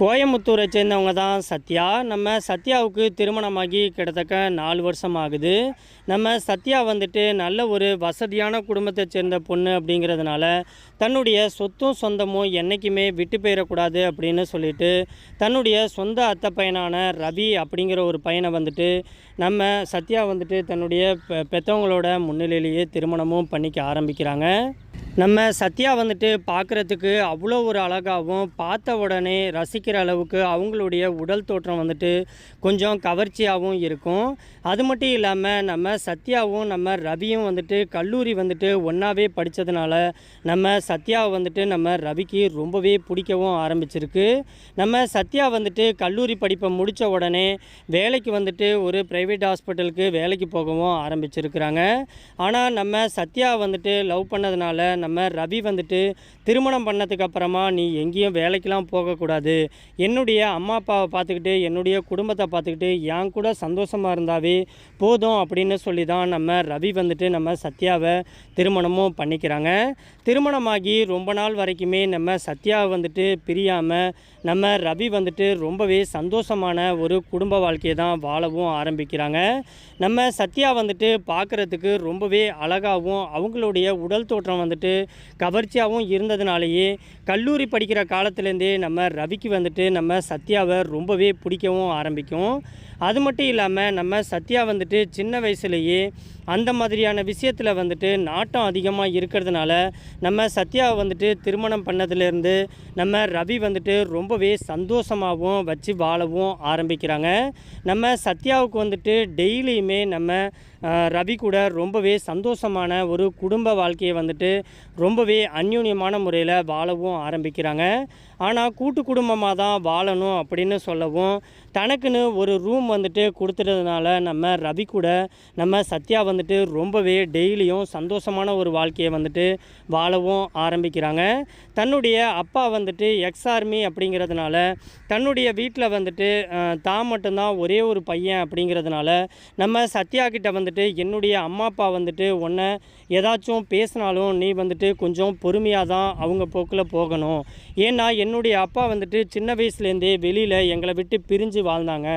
கோயம்புத்தூரை சேர்ந்தவங்க தான் சத்யா. நம்ம சத்யாவுக்கு திருமணமாகி கிட்டத்தட்ட நாலு வருஷம் ஆகுது நம்ம சத்யா வந்துட்டு நல்ல ஒரு வசதியான குடும்பத்தை சேர்ந்த பொண்ணு அப்படிங்கிறதுனால தன்னுடைய சொத்தும் சொந்தமும் என்றைக்குமே விட்டு போயிடக்கூடாது அப்படின்னு சொல்லிட்டு தன்னுடைய சொந்த அத்தை பையனான ரவி அப்படிங்கிற ஒரு பையனை வந்துட்டு நம்ம சத்யா வந்துட்டு தன்னுடைய பெ பெற்றவங்களோட முன்னிலையிலேயே திருமணமும் பண்ணிக்க ஆரம்பிக்கிறாங்க. நம்ம சத்யா வந்துட்டு பார்க்குறதுக்கு அவ்வளோ ஒரு அழகாகவும் பார்த்த உடனே ரசிக்கிற அளவுக்கு அவங்களுடைய உடல் தோற்றம் வந்துட்டு கொஞ்சம் கவர்ச்சியாகவும் இருக்கும். அது மட்டும் இல்லாமல் நம்ம சத்யாவும் நம்ம ரவியும் வந்துட்டு கல்லூரி வந்துட்டு ஒன்றாவே படித்ததுனால நம்ம சத்யாவை வந்துட்டு நம்ம ரவிக்கு ரொம்பவே பிடிக்கவும் ஆரம்பிச்சிருக்கு. நம்ம சத்யா வந்துட்டு கல்லூரி படிப்பை முடித்த உடனே வேலைக்கு வந்துட்டு ஒரு ப்ரைவேட் ஹாஸ்பிட்டலுக்கு வேலைக்கு போகவும் ஆரம்பிச்சிருக்கிறாங்க. ஆனால் நம்ம சத்யா வந்துட்டு லவ் பண்ணதுனால நம்ம ரவி வந்துட்டு திருமணம் பண்ணதுக்கு அப்புறமா நீ எங்கேயும் வேலைக்கெலாம் போகக்கூடாது. என்னுடைய அம்மா அப்பாவை பார்த்துக்கிட்டு என்னுடைய குடும்பத்தை பார்த்துக்கிட்டு என் கூட சந்தோஷமாக இருந்தாவே போதும் அப்படின்னு சொல்லி தான் நம்ம ரவி வந்துட்டு நம்ம சத்யாவை திருமணமும் பண்ணிக்கிறாங்க. திருமணமாகி ரொம்ப நாள் வரைக்குமே நம்ம சத்யாவை வந்துட்டு பிரியாமல் நம்ம ரவி வந்துட்டு ரொம்பவே சந்தோஷமான ஒரு குடும்ப வாழ்க்கையை தான் வாழவும் ஆரம்பிக்கிறாங்க. நம்ம சத்யா வந்துட்டு பார்க்குறதுக்கு ரொம்பவே அழகாகவும் அவங்களுடைய உடல் தோற்றம் வந்துட்டு கவர்ச்சியாகவும் இருந்ததுனாலேயே கல்லூரி படிக்கிற காலத்துலேருந்தே நம்ம ரவிக்கு வந்துட்டு நம்ம சத்யாவை ரொம்பவே பிடிக்கவும் ஆரம்பிக்கும். அது மட்டும் இல்லாமல் நம்ம சத்யா வந்துட்டு சின்ன வயசுலேயே அந்த மாதிரியான விஷயத்தில் வந்துட்டு நாட்டம் அதிகமாக இருக்கிறதுனால நம்ம சத்யாவை வந்துட்டு திருமணம் பண்ணதுலேருந்து நம்ம ரவி வந்துட்டு ரொம்பவே சந்தோஷமாகவும் வச்சு வாழவும் ஆரம்பிக்கிறாங்க. நம்ம சத்யாவுக்கு வந்துட்டு டெய்லியுமே நம்ம ரவி கூட ரொம்பவே சந்தோஷமான ஒரு குடும்ப வாழ்க்கையை வந்துட்டு ரொம்பவே அந்யூன்யமான முறையில் வாழவும் ஆரம்பிக்கிறாங்க. ஆனால் கூட்டு குடும்பமாக தான் வாழணும் அப்படின்னு சொல்லவும் தனக்குன்னு ஒரு ரூம் வந்துட்டு கொடுத்துட்டதுனால நம்ம ரவி கூட நம்ம சத்யா வந்துட்டு ரொம்பவே டெய்லியும் சந்தோஷமான ஒரு வாழ்க்கையை வந்துட்டு வாழவும் ஆரம்பிக்கிறாங்க. தன்னுடைய அப்பா வந்துட்டு எக்ஸ் ஆர்மி அப்படிங்கிறதுனால தன்னுடைய வீட்டில் வந்துட்டு தான் மட்டும்தான் ஒரே ஒரு பையன் அப்படிங்கிறதுனால நம்ம சத்யா கிட்ட வந்துட்டு என்னுடைய அம்மா அப்பா வந்துட்டு உன்னை ஏதாச்சும் பேசினாலும் நீ வந்துட்டு கொஞ்சம் பொறுமையாக தான் அவங்க போக்கில் போகணும். ஏன்னா என்னுடைய அப்பா வந்துட்டு சின்ன வயசுலேருந்தே வெளியில் எங்களை விட்டு பிரிஞ்சு வாழ்ந்தாங்க.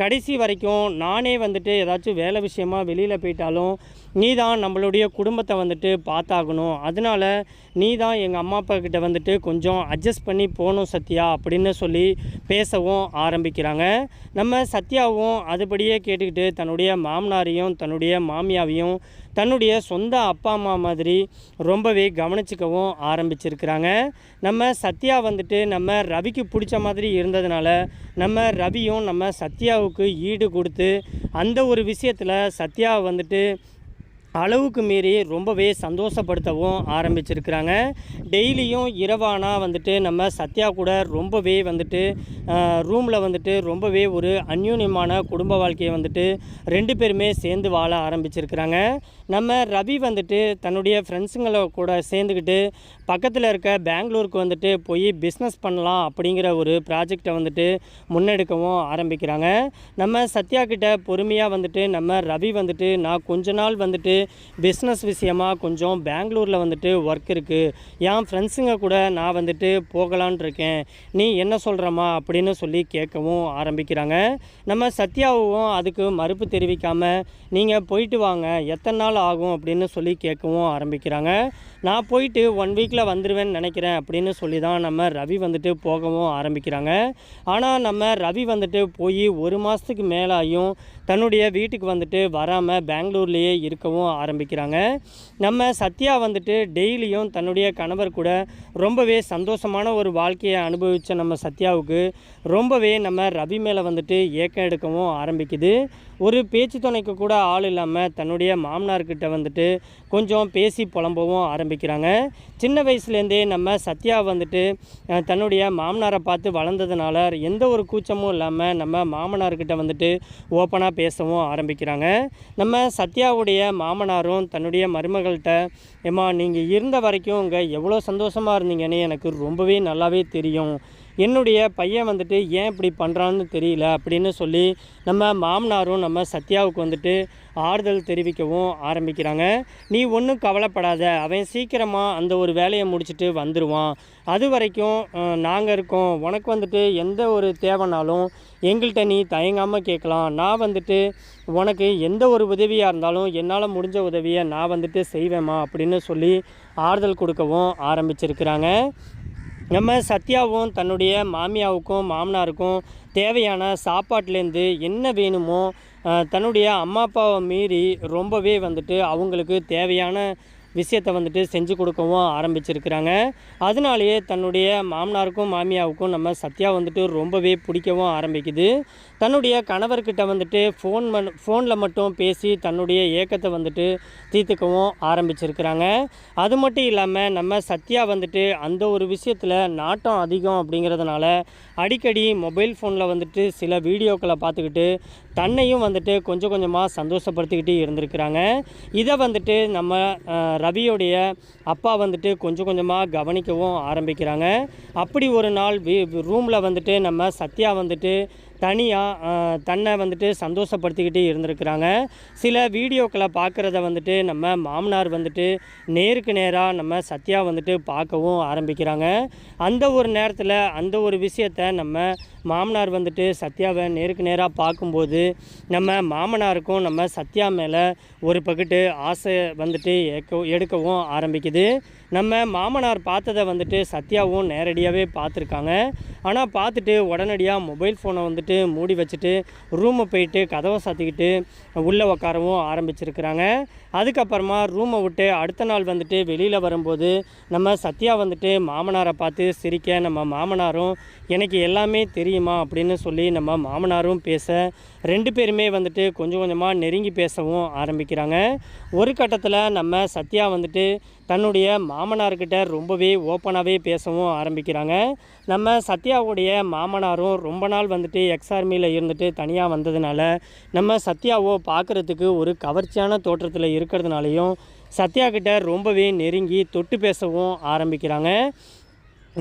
கடைசி வரைக்கும் நானே வந்துட்டு ஏதாச்சும் வேலை விஷயமா வெளியில் போயிட்டாலும் நீ தான் நம்மளுடைய குடும்பத்தை வந்துட்டு பார்த்தாகணும். அதனால நீ தான் எங்கள் அம்மா அப்பா கிட்ட வந்துட்டு கொஞ்சம் அட்ஜஸ்ட் பண்ணி போகணும் சத்யா அப்படின்னு சொல்லி பேசவும் ஆரம்பிக்கிறாங்க. நம்ம சத்யாவும் அதுபடியே கேட்டுக்கிட்டு தன்னுடைய மாமனாரையும் தன்னுடைய மாமியாவையும் தன்னுடைய சொந்த அப்பா அம்மா மாதிரி ரொம்பவே கவனிச்சிக்கவும் ஆரம்பிச்சிருக்கிறாங்க. நம்ம சத்யா வந்துட்டு நம்ம ரவிக்கு பிடிச்ச மாதிரி இருந்ததுனால நம்ம ரவியும் நம்ம சத்யாவுக்கு ஈடு கொடுத்து அந்த ஒரு விஷயத்தில் சத்யாவை வந்துட்டு அளவுக்கு மீறி ரொம்பவே சந்தோஷப்படுத்தவும் ஆரம்பிச்சிருக்கிறாங்க. டெய்லியும் இரவானா வந்துட்டு நம்ம சத்யா கூட ரொம்பவே வந்துட்டு ரூமில் வந்துட்டு ரொம்பவே ஒரு அந்யூன்யமான குடும்ப வாழ்க்கையை வந்துட்டு ரெண்டு பேருமே சேர்ந்து வாழ ஆரம்பிச்சிருக்கிறாங்க. நம்ம ரவி வந்துட்டு தன்னுடைய ஃப்ரெண்ட்ஸுங்களை கூட சேர்ந்துக்கிட்டு பக்கத்தில் இருக்க பெங்களூருக்கு வந்துட்டு போய் பிஸ்னஸ் பண்ணலாம் அப்படிங்கிற ஒரு ப்ராஜெக்டை வந்துட்டு முன்னெடுக்கவும் ஆரம்பிக்கிறாங்க. நம்ம சத்யா கிட்ட பொறுமையாக வந்துட்டு நம்ம ரவி வந்துட்டு நான் கொஞ்ச நாள் வந்துட்டு பிஸ்னஸ் விஷயமா கொஞ்சம் பெங்களூரில் வந்துட்டு ஒர்க் இருக்குது என் ஃப்ரெண்ட்ஸுங்க கூட நான் வந்துட்டு போகலான் இருக்கேன். நீ என்ன சொல்கிறம்மா அப்படின்னு சொல்லி கேட்கவும் ஆரம்பிக்கிறாங்க. நம்ம சத்யாவும் அதுக்கு மறுப்பு தெரிவிக்காமல் நீங்கள் போயிட்டு வாங்க. எத்தனை நாள் ஆகும்? அப்படின்னு சொல்லி கேட்கவும் ஆரம்பிக்கிறாங்க. நான் போயிட்டு ஒன் வீக்கில் வந்துடுவேன்னு நினைக்கிறேன் அப்படின்னு சொல்லி தான் நம்ம ரவி வந்துட்டு போகவும் ஆரம்பிக்கிறாங்க. ஆனால் நம்ம ரவி வந்துட்டு போய் ஒரு மாதத்துக்கு மேலாயும் தன்னுடைய வீட்டுக்கு வந்துட்டு வராமல் பெங்களூர்லேயே இருக்கவும் ஆரம்பிக்கிறாங்க. நம்ம சத்யா வந்துட்டு டெய்லியும் தன்னுடைய கணவர் கூட ரொம்பவே சந்தோஷமான ஒரு வாழ்க்கையை அனுபவித்த நம்ம சத்யாவுக்கு ரொம்பவே நம்ம ரவி மேலே வந்துட்டு ஏக்கம் எடுக்கவும் ஆரம்பிக்குது. ஒரு பேச்சு துணைக்கு கூட ஆள் இல்லாமல் தன்னுடைய மாமனார்கிட்ட வந்துட்டு கொஞ்சம் பேசி புலம்பவும் ஆரம்பிக்கிறாங்க. சின்ன வயசுலேருந்தே நம்ம சத்யா வந்துட்டு தன்னுடைய மாமனாரை பார்த்து வளர்ந்ததுனால எந்த ஒரு கூச்சமும் இல்லாமல் நம்ம மாமனார்கிட்ட வந்துட்டு ஓப்பனாக பேசவும் ஆரம்பிக்கிறாங்க. நம்ம சத்யாவுடைய மாமனாரும் தன்னுடைய மருமகள்கிட்ட ஏம்மா நீங்கள் இருந்த வரைக்கும் இங்கே எவ்வளோ சந்தோஷமாக இருந்தீங்கன்னு எனக்கு ரொம்பவே நல்லாவே தெரியும். என்னுடைய பையன் வந்துட்டு ஏன் இப்படி பண்ணுறான்னு தெரியல அப்படின்னு சொல்லி நம்ம மாமனாரும் நம்ம சத்யாவுக்கு வந்துட்டு ஆறுதல் தெரிவிக்கவும் ஆரம்பிக்கிறாங்க. நீ ஒன்றும் கவலைப்படாத. அவன் சீக்கிரமாக அந்த ஒரு வேலையை முடிச்சுட்டு வந்துடுவான் அது வரைக்கும் நாங்கள் இருக்கோம். உனக்கு வந்துட்டு எந்த ஒரு தேவைனாலும் எங்கள்கிட்ட நீ தயங்காமல் கேட்கலாம். நான் வந்துட்டு உனக்கு எந்த ஒரு உதவியாக இருந்தாலும் என்னால் முடிஞ்ச உதவியை நான் வந்துட்டு செய்வேம்மா அப்படின்னு சொல்லி ஆறுதல் கொடுக்கவும் ஆரம்பிச்சிருக்கிறாங்க. நம்ம சத்யாவும் தன்னுடைய மாமியாவுக்கும் மாமனாருக்கும் தேவையான சாப்பாட்டிலேருந்து என்ன வேணுமோ தன்னுடைய அம்மா அப்பாவை மீறி ரொம்பவே வந்துட்டு அவங்களுக்கு தேவையான விஷயத்தை வந்துட்டு செஞ்சு கொடுக்கவும் ஆரம்பிச்சிருக்கிறாங்க. அதனாலேயே தன்னுடைய மாமனாருக்கும் மாமியாவுக்கும் நம்ம சத்யா வந்துட்டு ரொம்பவே பிடிக்கவும் ஆரம்பிக்குது. தன்னுடைய கணவர்கிட்ட வந்துட்டு ஃபோன் மண் ஃபோனில் மட்டும் பேசி தன்னுடைய ஏக்கத்தை வந்துட்டு தீர்த்துக்கவும் ஆரம்பிச்சிருக்கிறாங்க. அது மட்டும் இல்லாமல் நம்ம சத்யா வந்துட்டு அந்த ஒரு விஷயத்தில் நாட்டம் அதிகம் அப்படிங்கிறதுனால அடிக்கடி மொபைல் ஃபோனில் வந்துட்டு சில வீடியோக்களை பார்த்துக்கிட்டு தன்னையும் வந்துட்டு கொஞ்சம் கொஞ்சமாக சந்தோஷப்படுத்திக்கிட்டு இருந்திருக்கிறாங்க. இதை வந்துட்டு நம்ம ரவியோடைய அப்பா வந்துட்டு கொஞ்சம் கொஞ்சமாக கவனிக்கவும் ஆரம்பிக்கிறாங்க. அப்படி ஒரு நாள் வீ ரூமில் வந்துட்டு நம்ம சத்யா வந்துட்டு தனியாக தன்னை வந்துட்டு சந்தோஷப்படுத்திக்கிட்டு இருந்திருக்கிறாங்க. சில வீடியோக்களை பார்க்குறத வந்துட்டு நம்ம மாமனார் வந்துட்டு நேருக்கு நேராக நம்ம சத்யா வந்துட்டு பார்க்கவும் ஆரம்பிக்கிறாங்க. அந்த ஒரு நேரத்தில் அந்த ஒரு விஷயத்த நம்ம மாமனார் வந்துட்டு சத்யாவை நேருக்கு நேராக பார்க்கும்போது நம்ம மாமனாருக்கும் நம்ம சத்யா மேலே ஒரு பக்கெட்டு ஆசை வந்துட்டு ஏக்க எடுக்கவும் ஆரம்பிக்குது. நம்ம மாமனார் பார்த்ததை வந்துட்டு சத்யாவும் நேரடியாகவே பார்த்துருக்காங்க. ஆனால் பார்த்துட்டு உடனடியாக மொபைல் ஃபோனை வந்துட்டு மூடி வச்சுட்டு ரூமை போயிட்டு கதவை சாத்திக்கிட்டு உள்ளே உட்காரவும் ஆரம்பிச்சிருக்கிறாங்க. அதுக்கப்புறமா ரூமை விட்டு அடுத்த நாள் வந்துட்டு வெளியில் வரும்போது நம்ம சத்யா வந்துட்டு மாமனாரை பார்த்து சிரிக்க நம்ம மாமனாரும் எனக்கு எல்லாமே தெரியுமா அப்படின்னு சொல்லி நம்ம மாமனாரும் பேச ரெண்டு பேருமே வந்துட்டு கொஞ்சம் கொஞ்சமாக நெருங்கி பேசவும் ஆரம்பிக்கிறாங்க. ஒரு கட்டத்தில் நம்ம சத்யா வந்துட்டு தன்னுடைய மாமனார்கிட்ட ரொம்பவே ஓப்பனாகவே பேசவும் ஆரம்பிக்கிறாங்க. நம்ம சத்யாவுடைய மாமனாரும் ரொம்ப நாள் வந்துட்டு எக்ஸ்ஆர்மியில் இருந்துட்டு தனியாக வந்ததுனால நம்ம சத்யாவோ பார்க்குறதுக்கு ஒரு கவர்ச்சியான தோற்றத்தில் இருக்கிறதுனாலையும் சத்யா கிட்ட ரொம்பவே நெருங்கி தொட்டு பேசவும் ஆரம்பிக்கிறாங்க.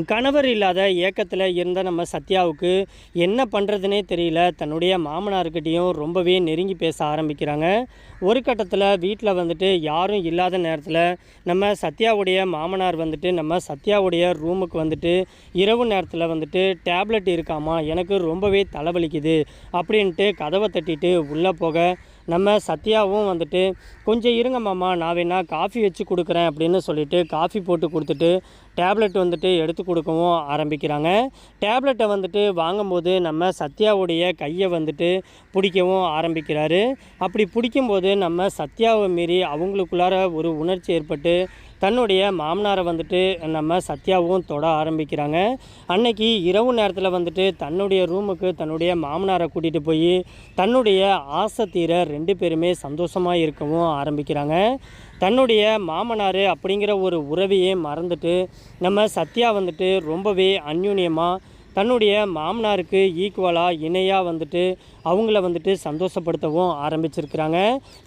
கணவர் இல்லாத ஏக்கத்தில் இருந்த நம்ம சத்யாவுக்கு என்ன பண்ணுறதுனே தெரியல. தன்னுடைய மாமனார்கிட்டையும் ரொம்பவே நெருங்கி பேச ஆரம்பிக்கிறாங்க. ஒரு கட்டத்தில் வீட்டில் வந்துட்டு யாரும் இல்லாத நேரத்தில் நம்ம சத்யாவுடைய மாமனார் வந்துட்டு நம்ம சத்யாவுடைய ரூமுக்கு வந்துட்டு இரவு நேரத்தில் வந்துட்டு டேப்லெட் இருக்காமா? எனக்கு ரொம்பவே தலைவலிக்குது. அப்படின்ட்டு கதவை தட்டிட்டு உள்ளே போக நம்ம சத்யாவும் வந்துட்டு கொஞ்சம் இருங்க மாமா நான் வேணா காஃபி வச்சு கொடுக்குறேன் அப்படின்னு சொல்லிட்டு காஃபி போட்டு கொடுத்துட்டு டேப்லெட் வந்துட்டு எடுத்து கொடுக்கவும் ஆரம்பிக்கிறாங்க. டேப்லெட்டை வந்துட்டு வாங்கும்போது நம்ம சத்யாவுடைய கையை வந்துட்டு பிடிக்கவும் ஆரம்பிக்கிறாரு. அப்படி பிடிக்கும்போது நம்ம சத்யாவை மீறி அவங்களுக்குள்ளார ஒரு உணர்ச்சி ஏற்பட்டு தன்னுடைய மாமனாரை வந்துட்டு நம்ம சத்யாவும் தொட ஆரம்பிக்கிறாங்க. அன்னைக்கு இரவு நேரத்தில் வந்துட்டு தன்னுடைய ரூமுக்கு தன்னுடைய மாமனாரை கூட்டிகிட்டு போய் தன்னுடைய ஆசை தீர ரெண்டு பேருமே சந்தோஷமாக இருக்கவும் ஆரம்பிக்கிறாங்க. தன்னுடைய மாமனார் அப்படிங்கிற ஒரு உறவையே மறந்துட்டு நம்ம சத்யா வந்துட்டு ரொம்பவே அந்யூன்யமாக தன்னுடைய மாமனாருக்கு ஈக்குவலாக இணையாக வந்துட்டு அவங்கள வந்துட்டு சந்தோஷப்படுத்தவும் ஆரம்பிச்சிருக்கிறாங்க.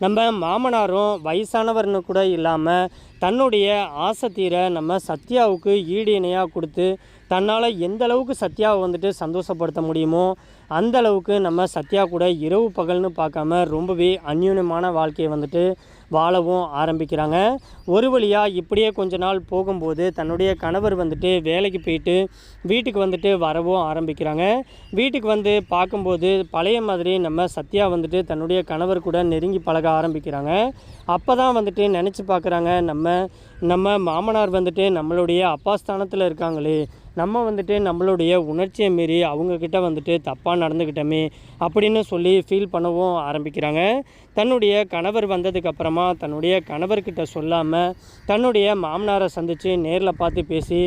நம்ம மாமனாரும் வயசானவர்னு கூட இல்லாமல் தன்னுடைய ஆசை தீர நம்ம சத்யாவுக்கு ஈடு இணையாக கொடுத்து தன்னால் எந்த அளவுக்கு சத்யாவை வந்துட்டு சந்தோஷப்படுத்த முடியுமோ அந்த அளவுக்கு நம்ம சத்யா கூட இரவு பகல்னு பார்க்காம ரொம்பவே அந்யூனமான வாழ்க்கையை வந்துட்டு வாழவும் ஆரம்பிக்கிறாங்க. ஒரு வழியாக இப்படியே கொஞ்ச நாள் போகும்போது தன்னுடைய கணவர் வந்துட்டு வேலைக்கு போயிட்டு வீட்டுக்கு வந்துட்டு வரவும் ஆரம்பிக்கிறாங்க. வீட்டுக்கு வந்து பார்க்கும்போது பழைய மாதிரி நம்ம சத்யா வந்துட்டு தன்னுடைய கணவர் கூட நெருங்கி பழக ஆரம்பிக்கிறாங்க. அப்போ தான் வந்துட்டு நினச்சி பார்க்குறாங்க நம்ம நம்ம மாமனார் வந்துட்டு நம்மளுடைய அப்பா ஸ்தானத்தில் இருக்காங்களே நம்ம வந்துட்டு நம்மளுடைய உணர்ச்சியை மீறி அவங்கக்கிட்ட வந்துட்டு தப்பாக நடந்துக்கிட்டோமே அப்படின்னு சொல்லி ஃபீல் பண்ணவும் ஆரம்பிக்கிறாங்க. தன்னுடைய கணவர் வந்ததுக்கப்புறமா தன்னுடைய கணவர்கிட்ட சொல்லாமல் தன்னுடைய மாமனாரை சந்தித்து நேரில் பார்த்து பேசி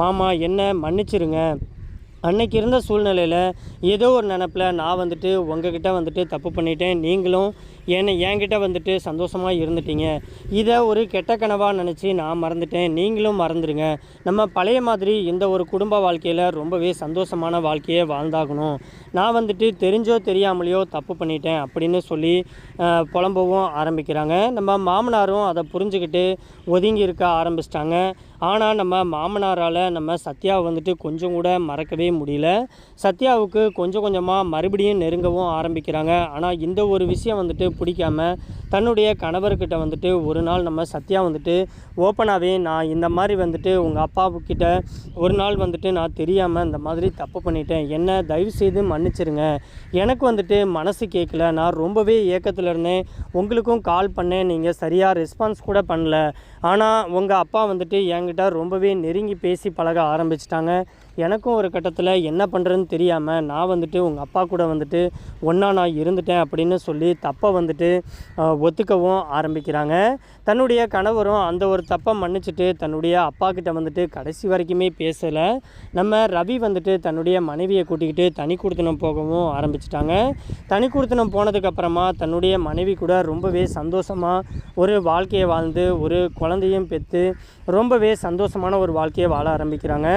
மாமா என்ன மன்னிச்சிருங்க. அன்னைக்கு இருந்த சூழ்நிலையில் ஏதோ ஒரு நினப்பில் நான் வந்துட்டு உங்ககிட்ட வந்துட்டு தப்பு பண்ணிட்டேன். நீங்களும் என்னை என்கிட்ட வந்துட்டு சந்தோஷமாக இருந்துட்டீங்க. இதை ஒரு கெட்ட கனவாக நினச்சி நான் மறந்துட்டேன். நீங்களும் மறந்துடுங்க நம்ம பழைய மாதிரி இந்த ஒரு குடும்ப வாழ்க்கையில் ரொம்பவே சந்தோஷமான வாழ்க்கையை வாழ்ந்தாகணும். நான் வந்துட்டு தெரிஞ்சோ தெரியாமலையோ தப்பு பண்ணிட்டேன் அப்படின்னு சொல்லி புலம்பவும் ஆரம்பிக்கிறாங்க. நம்ம மாமனாரும் அதை புரிஞ்சுக்கிட்டு ஒதுங்கி இருக்க ஆரம்பிச்சிட்டாங்க. ஆனால் நம்ம மாமனாரால் நம்ம சத்யாவை வந்துட்டு கொஞ்சம் கூட மறக்கவே நம்பவே முடியல. சத்யாவுக்கு கொஞ்சம் கொஞ்சமாக மறுபடியும் நெருங்கவும் ஆரம்பிக்கிறாங்க. ஆனால் இந்த ஒரு விஷயம் வந்துட்டு பிடிக்காம தன்னுடைய கணவர்கிட்ட வந்துட்டு ஒரு நாள் நம்ம சத்யா வந்துட்டு ஓப்பனாகவே நான் இந்த மாதிரி வந்துட்டு உங்கள் அப்பாவுக்கிட்ட ஒரு நாள் வந்துட்டு நான் தெரியாமல் இந்த மாதிரி தப்பு பண்ணிட்டேன். என்ன தயவு செய்து மன்னிச்சிருங்க. எனக்கு வந்துட்டு மனசு கேட்கல நான் ரொம்பவே ஏக்கத்தில் இருந்தேன். உங்களுக்கும் கால் பண்ணேன். நீங்கள் சரியாக ரெஸ்பான்ஸ் கூட பண்ணல. ஆனால் உங்கள் அப்பா வந்துட்டு என்கிட்ட ரொம்பவே நெருங்கி பேசி பழக ஆரம்பிச்சிட்டாங்க. எனக்கும் ஒரு கட்டத்தில் என்ன பண்ணுறதுன்னு தெரியாமல் நான் வந்துட்டு உங்கள் அப்பா கூட வந்துட்டு ஒன்றா நான் இருந்துட்டேன் அப்படின்னு சொல்லி தப்பை வந்துட்டு ஒத்துக்கவும் ஆரம்பிக்கிறாங்க. தன்னுடைய கணவரும் அந்த ஒரு தப்பை மன்னிச்சுட்டு தன்னுடைய அப்பா கிட்ட வந்துட்டு கடைசி வரைக்குமே பேசலை. நம்ம ரவி வந்துட்டு தன்னுடைய மனைவியை கூட்டிக்கிட்டு தனி கொடுத்தனம் போகவும் ஆரம்பிச்சிட்டாங்க. தனி கொடுத்தனம் போனதுக்கப்புறமா தன்னுடைய மனைவி கூட ரொம்பவே சந்தோஷமாக ஒரு வாழ்க்கையை வாழ்ந்து ஒரு குழந்தையும் பெற்று ரொம்பவே சந்தோஷமான ஒரு வாழ்க்கையை வாழ ஆரம்பிக்கிறாங்க.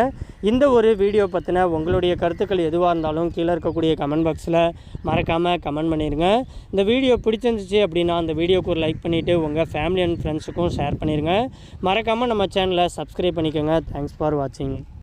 இந்த ஒரு வீடியோ பற்றின உங்களுடைய கருத்துக்கள் எதுவாக இருந்தாலும் கீழே இருக்கக்கூடிய கமெண்ட் பாக்ஸில் மறக்காமல் கமெண்ட் பண்ணிடுங்க இந்த வீடியோ பிடிச்சிருந்துச்சு அப்படின்னா அந்த வீடியோக்கு ஒரு லைக் பண்ணிவிட்டு உங்கள் ஃபேமிலி அண்ட் ஃப்ரெண்ட்ஸுக்கும் ஷேர் பண்ணிடுங்க மறக்காமல் நம்ம சேனலை சப்ஸ்கிரைப் பண்ணிக்கோங்க. தேங்க்ஸ் ஃபார் வாட்சிங்